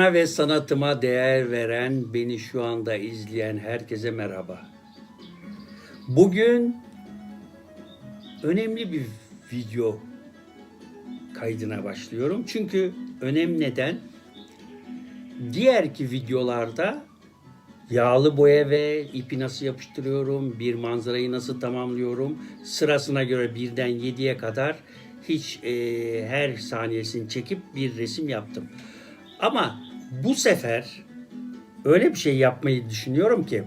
Bana ve sanatıma değer veren, beni şu anda izleyen herkese merhaba. Bugün önemli bir video kaydına başlıyorum. Çünkü önem neden? Diğerki videolarda yağlı boya ve ipi nasıl yapıştırıyorum, bir manzarayı nasıl tamamlıyorum, sırasına göre birden yediye kadar hiç e, her saniyesini çekip bir resim yaptım. Ama bu sefer öyle bir şey yapmayı düşünüyorum ki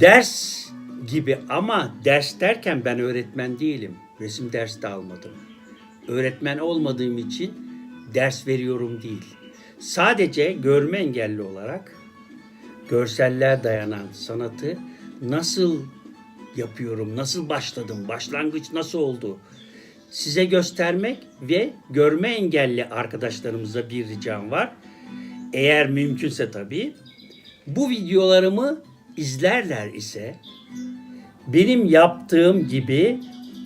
ders gibi ama ders derken ben öğretmen değilim. Resim dersi de almadım. Öğretmen olmadığım için ders veriyorum değil. Sadece görme engelli olarak görseller dayanan sanatı nasıl yapıyorum, nasıl başladım, başlangıç nasıl oldu size göstermek ve görme engelli arkadaşlarımıza bir ricam var. Eğer mümkünse tabii bu videolarımı izlerler ise benim yaptığım gibi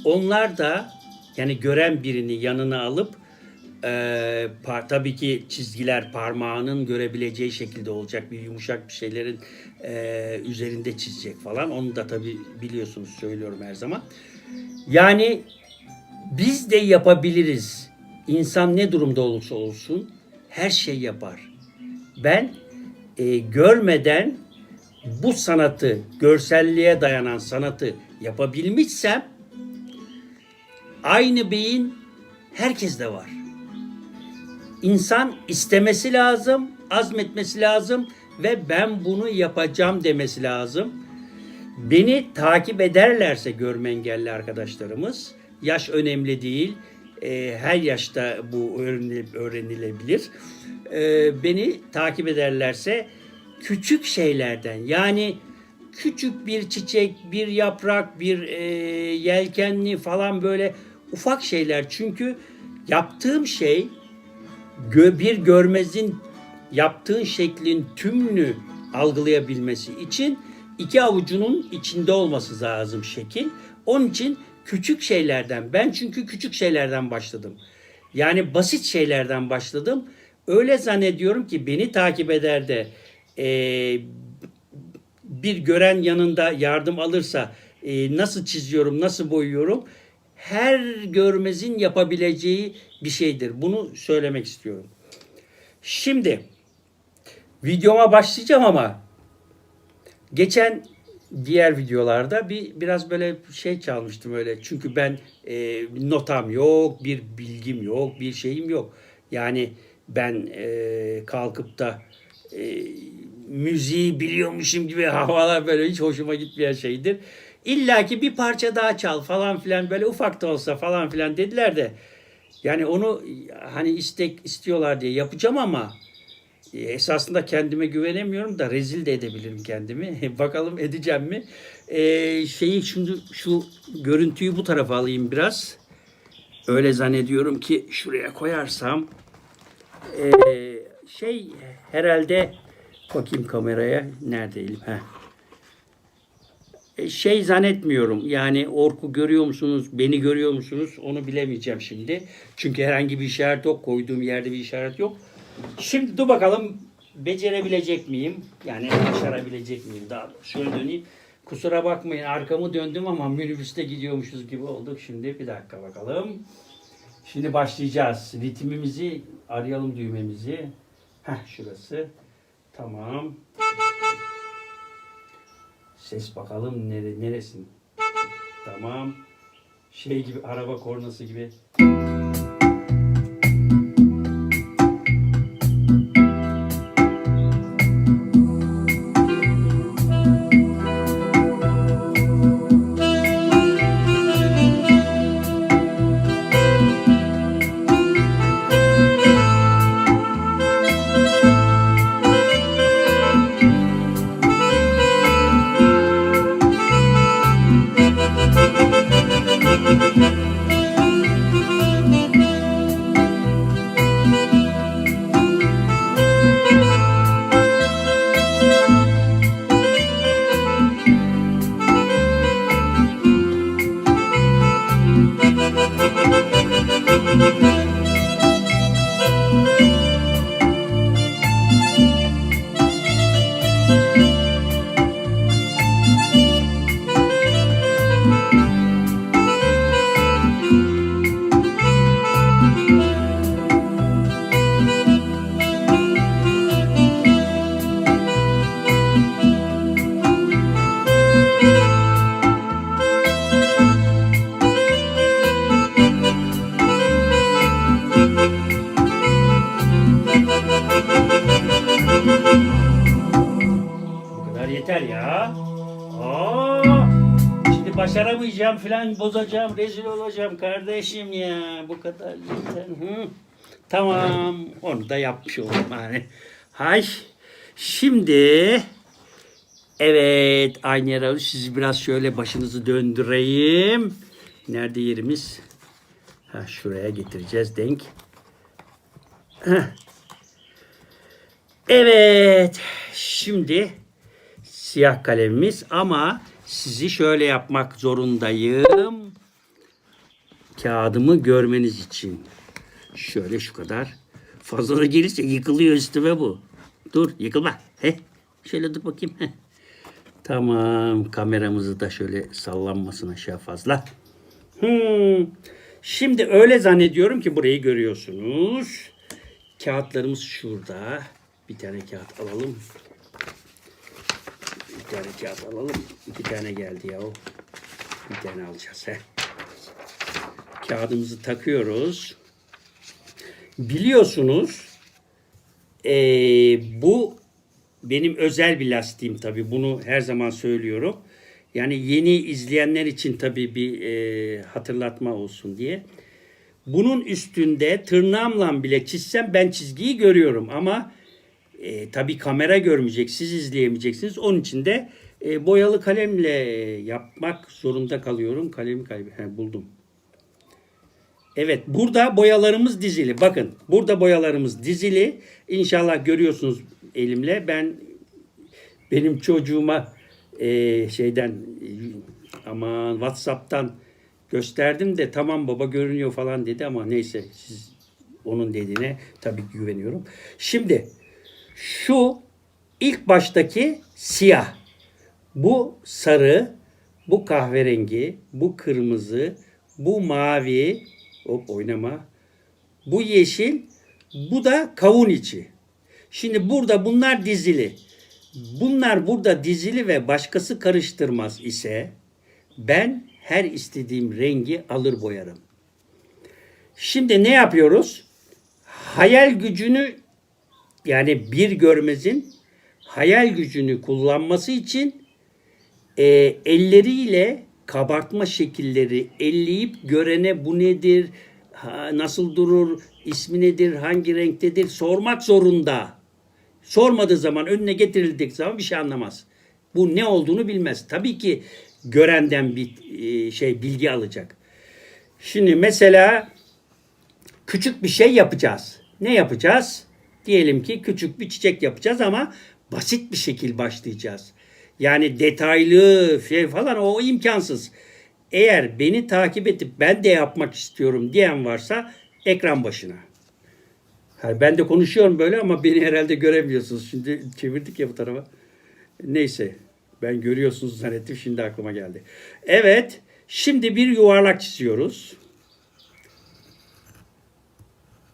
onlar da yani gören birini yanına alıp e, par- tabii ki çizgiler parmağının görebileceği şekilde olacak bir yumuşak bir şeylerin e, üzerinde çizecek falan. Onu da tabii biliyorsunuz söylüyorum her zaman. Yani biz de yapabiliriz. İnsan ne durumda olursa olsun her şey yapar. Ben e, görmeden bu sanatı, görselliğe dayanan sanatı yapabilmişsem aynı beyin herkeste var. İnsan istemesi lazım, azmetmesi lazım ve ben bunu yapacağım demesi lazım. Beni takip ederlerse görme engelli arkadaşlarımız, yaş önemli değil, e, her yaşta bu öğrenile- öğrenilebilir. E, beni takip ederlerse küçük şeylerden yani küçük bir çiçek, bir yaprak, bir e, yelkenli falan böyle ufak şeyler. Çünkü yaptığım şey bir görmezin yaptığın şeklin tümünü algılayabilmesi için iki avucunun içinde olması lazım şekil. Onun için küçük şeylerden ben çünkü küçük şeylerden başladım. Yani basit şeylerden başladım. Öyle zannediyorum ki beni takip eder de eee, bir gören yanında yardım alırsa e, nasıl çiziyorum, nasıl boyuyorum her görmezin yapabileceği bir şeydir. Bunu söylemek istiyorum. Şimdi videoma başlayacağım ama geçen diğer videolarda bir biraz böyle şey çalmıştım öyle. Çünkü ben e, notam yok, bir bilgim yok, bir şeyim yok. Yani ben e, kalkıp da e, müziği biliyormuşum gibi havalar böyle hiç hoşuma gitmeyen şeydir. İlla ki bir parça daha çal falan filan böyle ufak da olsa falan filan dediler de yani onu hani istek istiyorlar diye yapacağım ama esasında kendime güvenemiyorum da rezil de edebilirim kendimi. Bakalım edeceğim mi? Ee, şeyi şimdi şu görüntüyü bu tarafa alayım biraz. Öyle zannediyorum ki şuraya koyarsam ee, şey herhalde bakayım kameraya neredeyim ha şey zannetmiyorum yani Ork'u görüyor musunuz beni görüyor musunuz onu bilemeyeceğim şimdi çünkü herhangi bir işaret yok koyduğum yerde bir işaret yok şimdi dur bakalım becerebilecek miyim yani başarabilecek miyim daha şöyle döneyim kusura bakmayın arkamı döndüm ama minibüste gidiyormuşuz gibi olduk şimdi bir dakika bakalım Şimdi başlayacağız. Ritmimizi arayalım düğmemizi. Heh şurası. Tamam. Ses bakalım nere, neresin? Tamam. Şey gibi araba kornası gibi. Aa, şimdi başaramayacağım falan bozacağım rezil olacağım kardeşim ya bu kadar yeter. Hı. Tamam onu da yapmış oldum hani. Hay şimdi evet aynı yere sizi biraz şöyle başınızı döndüreyim. Nerede yerimiz? Ha, şuraya getireceğiz denk. Heh. Evet. Şimdi siyah kalemimiz ama sizi şöyle yapmak zorundayım. Kağıdımı görmeniz için. Şöyle şu kadar. Fazla da gelirse yıkılıyor üstüme bu. Dur yıkılma. He. Şöyle dur bakayım. Heh. Tamam. Kameramızı da şöyle sallanmasın aşağı fazla. Hmm. Şimdi öyle zannediyorum ki burayı görüyorsunuz. Kağıtlarımız şurada. Bir tane kağıt alalım. Tane kağıt alalım. İki tane geldi ya. Bir tane alacağız. He. Kağıdımızı takıyoruz. Biliyorsunuz eee, bu benim özel bir lastiğim tabii. Bunu her zaman söylüyorum. Yani yeni izleyenler için tabii bir eee, hatırlatma olsun diye. Bunun üstünde tırnağımla bile çizsem ben çizgiyi görüyorum ama e, tabii kamera görmeyecek, siz izleyemeyeceksiniz. Onun için de e, boyalı kalemle yapmak zorunda kalıyorum. Kalemi kaybı buldum. Evet burada boyalarımız dizili. Bakın burada boyalarımız dizili. İnşallah görüyorsunuz elimle. Ben benim çocuğuma e, şeyden e, aman WhatsApp'tan gösterdim de tamam baba görünüyor falan dedi ama neyse siz onun dediğine tabii ki güveniyorum. Şimdi şu ilk baştaki siyah. Bu sarı, bu kahverengi, bu kırmızı, bu mavi, hop oynama. Bu yeşil, bu da kavun içi. Şimdi burada bunlar dizili. Bunlar burada dizili ve başkası karıştırmaz ise ben her istediğim rengi alır boyarım. Şimdi ne yapıyoruz? Hayal gücünü yani bir görmezin hayal gücünü kullanması için e, elleriyle kabartma şekilleri elleyip görene bu nedir, ha, nasıl durur, ismi nedir, hangi renktedir sormak zorunda. Sormadığı zaman önüne getirildik zaman bir şey anlamaz. Bu ne olduğunu bilmez. Tabii ki görenden bir e, şey bilgi alacak. Şimdi mesela küçük bir şey yapacağız. Ne yapacağız? Diyelim ki küçük bir çiçek yapacağız ama basit bir şekil başlayacağız. Yani detaylı şey falan o imkansız. Eğer beni takip edip ben de yapmak istiyorum diyen varsa ekran başına. Yani ben de konuşuyorum böyle ama beni herhalde göremiyorsunuz. Şimdi çevirdik ya bu tarafa. Neyse ben görüyorsunuz zannettim şimdi aklıma geldi. Evet şimdi bir yuvarlak çiziyoruz.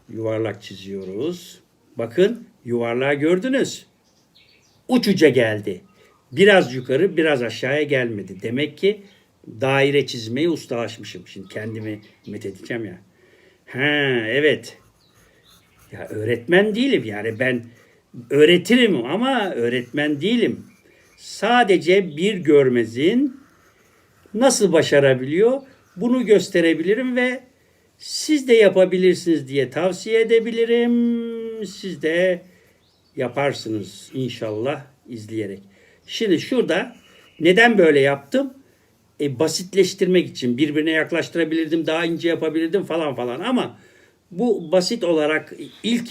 Yuvarlak çiziyoruz. Bakın yuvarlağı gördünüz. Uç uca geldi. Biraz yukarı biraz aşağıya gelmedi. Demek ki daire çizmeyi ustalaşmışım. Şimdi kendimi met edeceğim ya. Ha evet. Ya öğretmen değilim yani ben öğretirim ama öğretmen değilim. Sadece bir görmezin nasıl başarabiliyor bunu gösterebilirim ve siz de yapabilirsiniz diye tavsiye edebilirim. Siz de yaparsınız inşallah izleyerek. Şimdi şurada neden böyle yaptım? E, basitleştirmek için birbirine yaklaştırabilirdim, daha ince yapabilirdim falan falan ama bu basit olarak ilk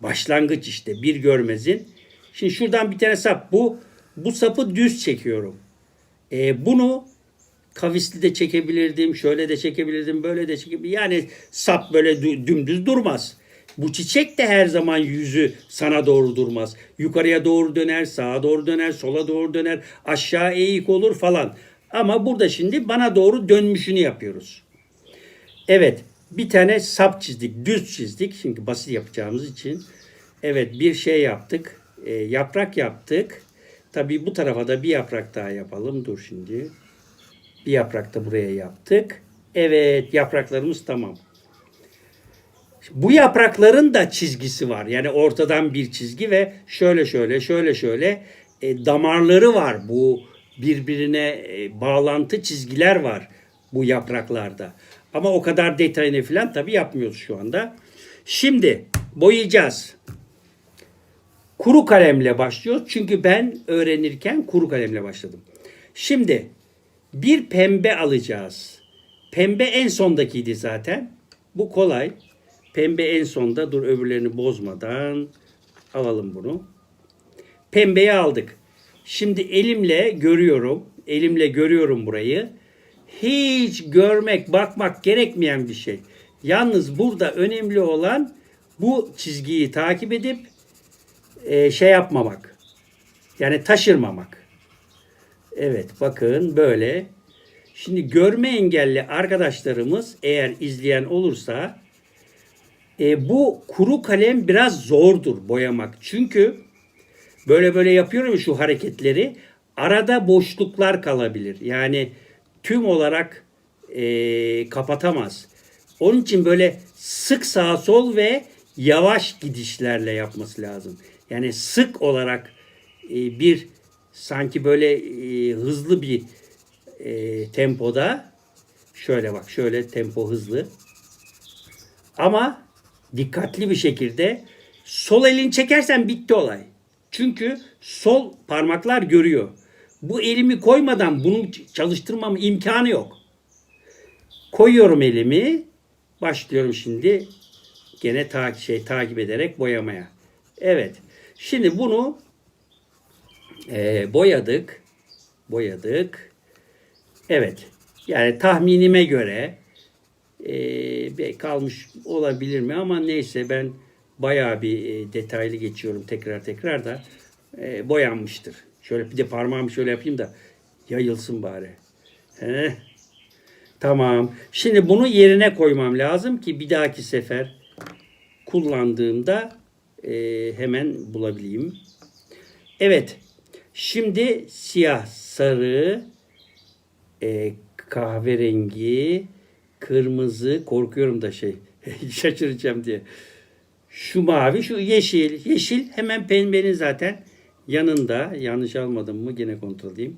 başlangıç işte bir görmezin. Şimdi şuradan bir tane sap. Bu bu sapı düz çekiyorum. E, bunu kavisli de çekebilirdim, şöyle de çekebilirdim, böyle de çekebilirdim. Yani sap böyle dü- dümdüz durmaz. Bu çiçek de her zaman yüzü sana doğru durmaz. Yukarıya doğru döner, sağa doğru döner, sola doğru döner, aşağı eğik olur falan. Ama burada şimdi bana doğru dönmüşünü yapıyoruz. Evet, bir tane sap çizdik, düz çizdik. Çünkü basit yapacağımız için. Evet, bir şey yaptık. E, yaprak yaptık. Tabii bu tarafa da bir yaprak daha yapalım. Dur şimdi. Bir yaprak da buraya yaptık. Evet, yapraklarımız tamam. Bu yaprakların da çizgisi var. Yani ortadan bir çizgi ve şöyle şöyle şöyle şöyle e, damarları var bu birbirine e, bağlantı çizgiler var bu yapraklarda. Ama o kadar detayını falan tabii yapmıyoruz şu anda. Şimdi boyayacağız. Kuru kalemle başlıyoruz. Çünkü ben öğrenirken kuru kalemle başladım. Şimdi bir pembe alacağız. Pembe en sondakiydi zaten. Bu kolay. Pembe en sonda. Dur öbürlerini bozmadan alalım bunu. Pembeyi aldık. Şimdi elimle görüyorum. Elimle görüyorum burayı. Hiç görmek, bakmak gerekmeyen bir şey. Yalnız burada önemli olan bu çizgiyi takip edip e, şey yapmamak. Yani taşırmamak. Evet bakın böyle. Şimdi görme engelli arkadaşlarımız eğer izleyen olursa e, bu kuru kalem biraz zordur boyamak. Çünkü böyle böyle yapıyorum ya şu hareketleri arada boşluklar kalabilir. Yani tüm olarak e, kapatamaz. Onun için böyle sık sağ sol ve yavaş gidişlerle yapması lazım. Yani sık olarak e, bir sanki böyle e, hızlı bir e, tempoda şöyle bak şöyle tempo hızlı ama dikkatli bir şekilde sol elini çekersen bitti olay. Çünkü sol parmaklar görüyor. Bu elimi koymadan bunu çalıştırmam imkanı yok. Koyuyorum elimi. Başlıyorum şimdi gene takip şey takip ederek boyamaya. Evet. Şimdi bunu e, boyadık. Boyadık. Evet. Yani tahminime göre e, kalmış olabilir mi ama neyse ben bayağı bir e, detaylı geçiyorum tekrar tekrar da e, boyanmıştır. Şöyle bir de parmağımı şöyle yapayım da yayılsın bari. Heh. Tamam. Şimdi bunu yerine koymam lazım ki bir dahaki sefer kullandığımda e, hemen bulabileyim. Evet. Şimdi siyah, sarı, e, kahverengi, kırmızı, korkuyorum da şey, şaşıracağım diye. Şu mavi, şu yeşil. Yeşil hemen pembenin zaten yanında. Yanlış almadım mı? Gene kontrol edeyim.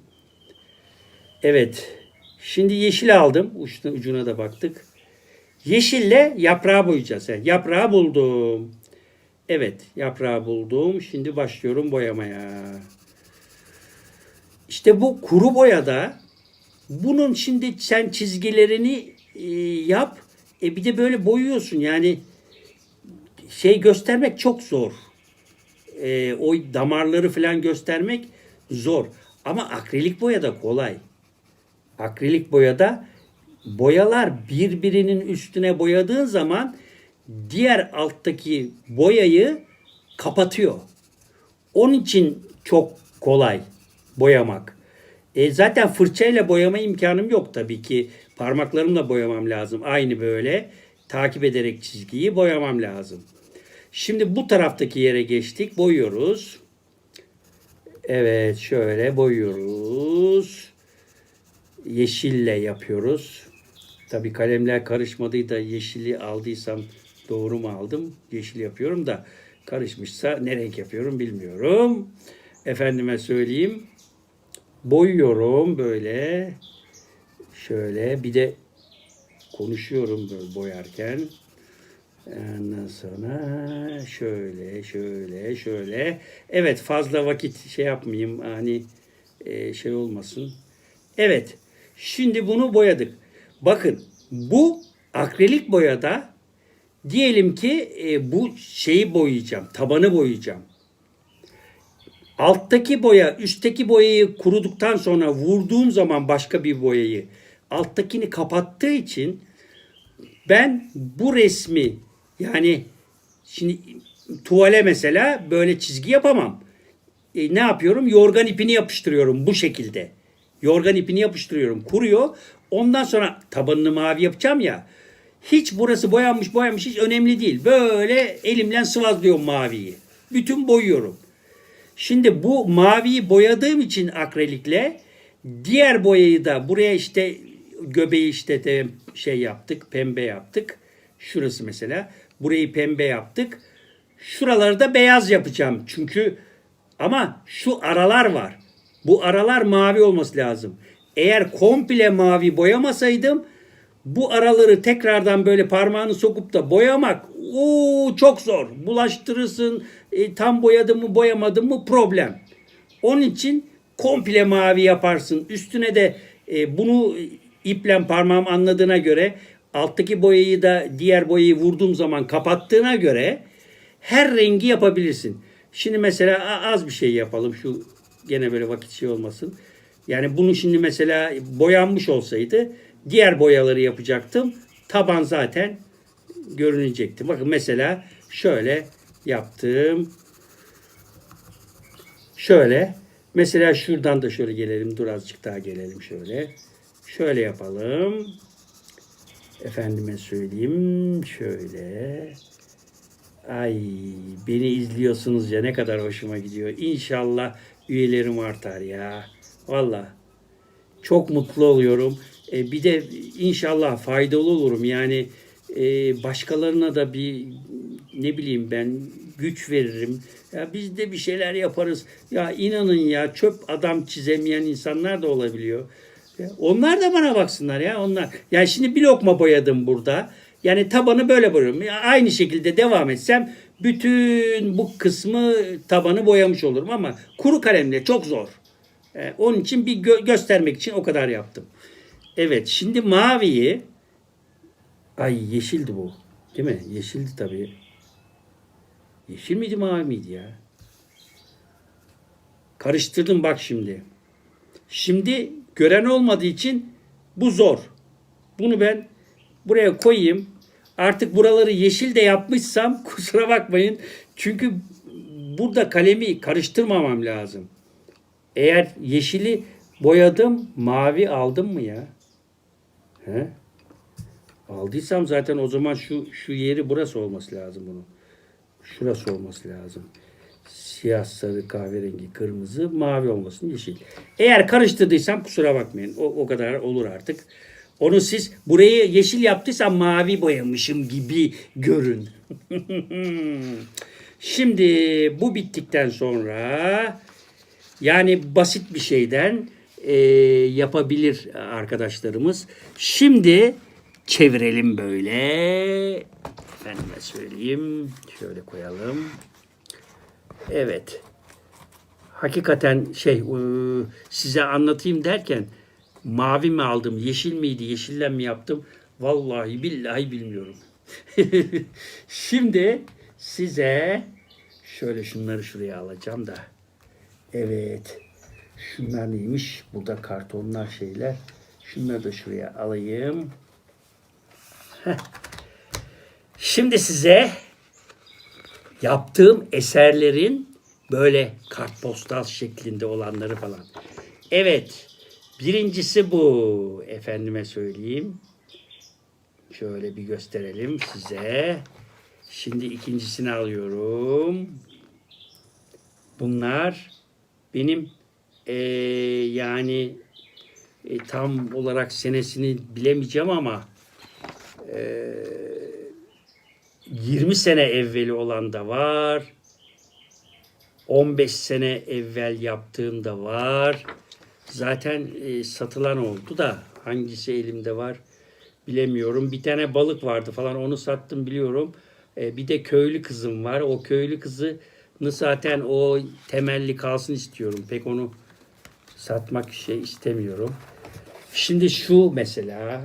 Evet. Şimdi yeşil aldım. Uçta, ucuna da baktık. Yeşille yaprağı boyayacağız. Yani yaprağı buldum. Evet, yaprağı buldum. Şimdi başlıyorum boyamaya. İşte bu kuru boyada bunun şimdi sen çizgilerini e, yap. E bir de böyle boyuyorsun. Yani şey göstermek çok zor. E, o damarları falan göstermek zor. Ama akrilik boyada kolay. Akrilik boyada boyalar birbirinin üstüne boyadığın zaman diğer alttaki boyayı kapatıyor. Onun için çok kolay boyamak. E zaten fırçayla boyama imkanım yok tabii ki. Parmaklarımla boyamam lazım. Aynı böyle takip ederek çizgiyi boyamam lazım. Şimdi bu taraftaki yere geçtik. Boyuyoruz. Evet şöyle boyuyoruz. Yeşille yapıyoruz. Tabii kalemler karışmadığı da yeşili aldıysam doğru mu aldım? Yeşil yapıyorum da karışmışsa ne renk yapıyorum bilmiyorum. Efendime söyleyeyim. Boyuyorum böyle. Şöyle bir de konuşuyorum böyle boyarken. Ondan sonra şöyle şöyle şöyle. Evet fazla vakit şey yapmayayım hani e, şey olmasın. Evet şimdi bunu boyadık. Bakın bu akrilik boyada diyelim ki e, bu şeyi boyayacağım. Tabanı boyayacağım. Alttaki boya üstteki boyayı kuruduktan sonra vurduğum zaman başka bir boyayı alttakini kapattığı için ben bu resmi yani şimdi tuvale mesela böyle çizgi yapamam. E, ne yapıyorum? Yorgan ipini yapıştırıyorum bu şekilde. Yorgan ipini yapıştırıyorum. Kuruyor. Ondan sonra tabanını mavi yapacağım ya. Hiç burası boyanmış boyanmış hiç önemli değil. Böyle elimle sıvazlıyorum maviyi. Bütün boyuyorum. Şimdi bu maviyi boyadığım için akrilikle diğer boyayı da buraya işte göbeği işte de şey yaptık, pembe yaptık. Şurası mesela. Burayı pembe yaptık. Şuraları da beyaz yapacağım. Çünkü ama şu aralar var. Bu aralar mavi olması lazım. Eğer komple mavi boyamasaydım bu araları tekrardan böyle parmağını sokup da boyamak oo, çok zor. Bulaştırırsın e, tam boyadım mı boyamadım mı problem. Onun için komple mavi yaparsın. Üstüne de e, bunu iple parmağım anladığına göre alttaki boyayı da diğer boyayı vurduğum zaman kapattığına göre her rengi yapabilirsin. Şimdi mesela az bir şey yapalım. Şu gene böyle vakit şey olmasın. Yani bunu şimdi mesela boyanmış olsaydı diğer boyaları yapacaktım. Taban zaten görünecekti. Bakın mesela şöyle yaptım. Şöyle. Mesela şuradan da şöyle gelelim. Dur azıcık daha gelelim şöyle. Şöyle yapalım. Efendime söyleyeyim. Şöyle. Ay beni izliyorsunuz ya ne kadar hoşuma gidiyor. İnşallah üyelerim artar ya. Valla. Çok mutlu oluyorum. E, bir de inşallah faydalı olurum. Yani e, başkalarına da bir ne bileyim ben güç veririm. Ya biz de bir şeyler yaparız. Ya inanın ya çöp adam çizemeyen insanlar da olabiliyor. Onlar da bana baksınlar ya onlar. Yani şimdi bir lokma boyadım burada. Yani tabanı böyle boyuyorum. Aynı şekilde devam etsem bütün bu kısmı tabanı boyamış olurum ama kuru kalemle çok zor. E, onun için bir gö- göstermek için o kadar yaptım. Evet şimdi maviyi ay yeşildi bu. Değil mi? Yeşildi tabii. Yeşil miydi mavi miydi ya? Karıştırdım bak şimdi. Şimdi gören olmadığı için bu zor. Bunu ben buraya koyayım. Artık buraları yeşil de yapmışsam kusura bakmayın. Çünkü burada kalemi karıştırmamam lazım. Eğer yeşili boyadım, mavi aldım mı ya? He? Aldıysam zaten o zaman şu şu yeri burası olması lazım bunun. Şurası olması lazım. Siyah, sarı, kahverengi, kırmızı, mavi olmasın yeşil. Eğer karıştırdıysam kusura bakmayın. O, o kadar olur artık. Onu siz burayı yeşil yaptıysam mavi boyamışım gibi görün. Şimdi bu bittikten sonra yani basit bir şeyden e, yapabilir arkadaşlarımız. Şimdi çevirelim böyle. Efendime söyleyeyim. Şöyle koyalım. Evet. Hakikaten şey e, size anlatayım derken mavi mi aldım, yeşil miydi, yeşillen mi yaptım? Vallahi billahi bilmiyorum. Şimdi size şöyle şunları şuraya alacağım da. Evet. Şunlar neymiş? Burada kartonlar şeyler. Şunları da şuraya alayım. Heh. Şimdi size yaptığım eserlerin böyle kartpostal şeklinde olanları falan. Evet. Birincisi bu. Efendime söyleyeyim. Şöyle bir gösterelim size. Şimdi ikincisini alıyorum. Bunlar benim eee, yani e, tam olarak senesini bilemeyeceğim ama eee, 20 sene evveli olan da var. 15 sene evvel yaptığım da var. Zaten e, satılan oldu da hangisi elimde var bilemiyorum. Bir tane balık vardı falan onu sattım biliyorum. E, bir de köylü kızım var. O köylü kızı zaten o temelli kalsın istiyorum. Pek onu satmak şey istemiyorum. Şimdi şu mesela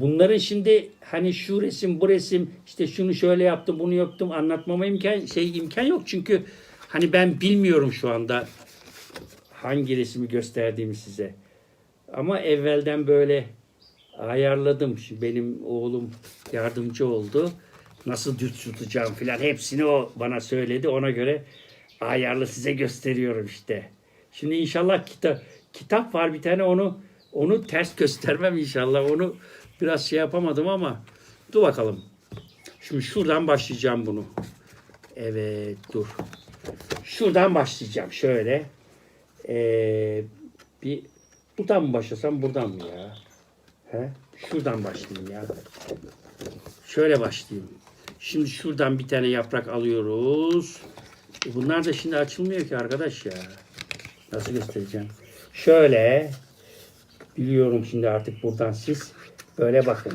bunların şimdi hani şu resim bu resim işte şunu şöyle yaptım bunu yaptım anlatmama imkan şey imkan yok çünkü hani ben bilmiyorum şu anda hangi resmi gösterdiğimi size. Ama evvelden böyle ayarladım. Şimdi benim oğlum yardımcı oldu. Nasıl düz tutacağım filan hepsini o bana söyledi. Ona göre ayarlı size gösteriyorum işte. Şimdi inşallah kitap kitap var bir tane onu onu ters göstermem inşallah. Onu biraz şey yapamadım ama dur bakalım. Şimdi şuradan başlayacağım bunu. Evet dur. Şuradan başlayacağım şöyle. Ee, bir buradan mı başlasam buradan mı ya? He? Şuradan başlayayım ya. Şöyle başlayayım. Şimdi şuradan bir tane yaprak alıyoruz. E bunlar da şimdi açılmıyor ki arkadaş ya. Nasıl göstereceğim? Şöyle biliyorum şimdi artık buradan siz böyle bakın.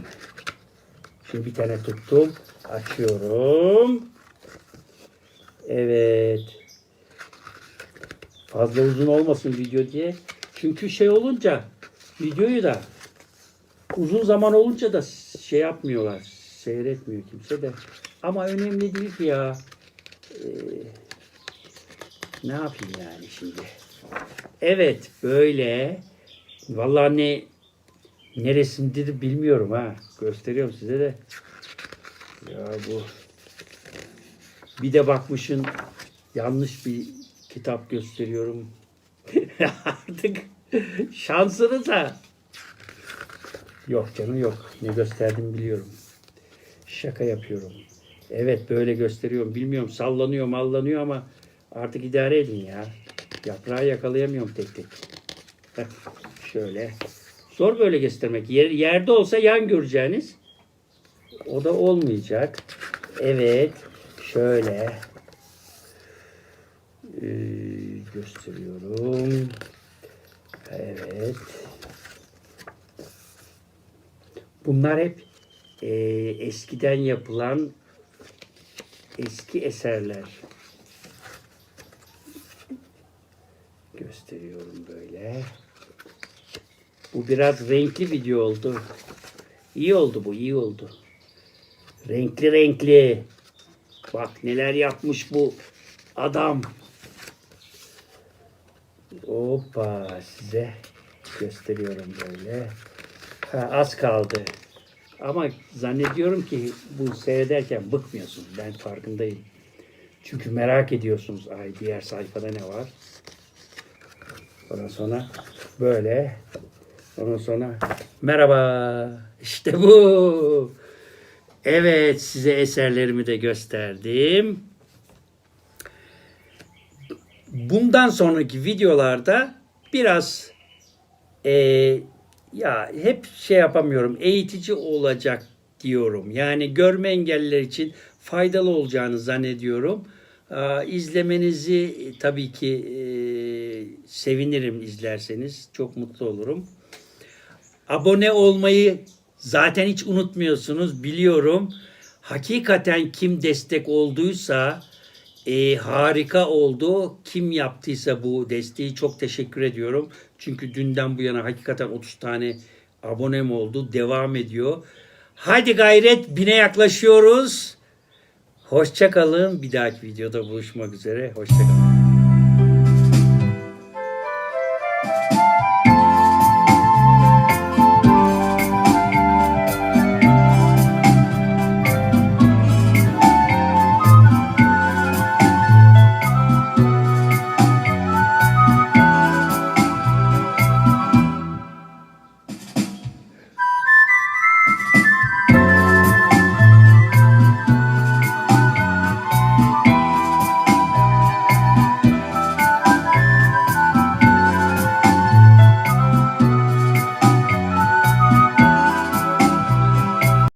Şimdi bir tane tuttum. Açıyorum. Evet. Fazla uzun olmasın video diye. Çünkü şey olunca videoyu da uzun zaman olunca da şey yapmıyorlar. Seyretmiyor kimse de. Ama önemli değil ki ya. Ee, ne yapayım yani şimdi? Evet böyle. Vallahi ne ne resimdir bilmiyorum ha. Gösteriyorum size de. Ya bu bir de bakmışın yanlış bir kitap gösteriyorum. Artık şansınıza. Yok canım yok. Ne gösterdim biliyorum. Şaka yapıyorum. Evet böyle gösteriyorum. Bilmiyorum sallanıyor mallanıyor ama artık idare edin ya. Yaprağı yakalayamıyorum tek tek. Şöyle. Zor böyle göstermek. Yer, yerde olsa yan göreceğiniz. O da olmayacak. Evet. Şöyle. Ee, gösteriyorum. Evet. Bunlar hep e, eskiden yapılan eski eserler. Gösteriyorum böyle. Bu biraz renkli video oldu. İyi oldu bu, iyi oldu. Renkli renkli. Bak neler yapmış bu adam. Hoppa size gösteriyorum böyle. Ha, az kaldı. Ama zannediyorum ki bu seyrederken bıkmıyorsun. Ben farkındayım. Çünkü merak ediyorsunuz. Ay diğer sayfada ne var? Ondan sonra böyle. Ondan sonra merhaba. İşte bu. Evet size eserlerimi de gösterdim. Bundan sonraki videolarda biraz e, ya hep şey yapamıyorum eğitici olacak diyorum. Yani görme engelliler için faydalı olacağını zannediyorum. Aa, İzlemenizi tabii ki e, sevinirim izlerseniz. Çok mutlu olurum. Abone olmayı zaten hiç unutmuyorsunuz biliyorum. Hakikaten kim destek olduysa e, harika oldu. Kim yaptıysa bu desteği çok teşekkür ediyorum. Çünkü dünden bu yana hakikaten 30 tane abonem oldu. Devam ediyor. Hadi gayret bine yaklaşıyoruz. Hoşça kalın. Bir dahaki videoda buluşmak üzere. Hoşça kalın.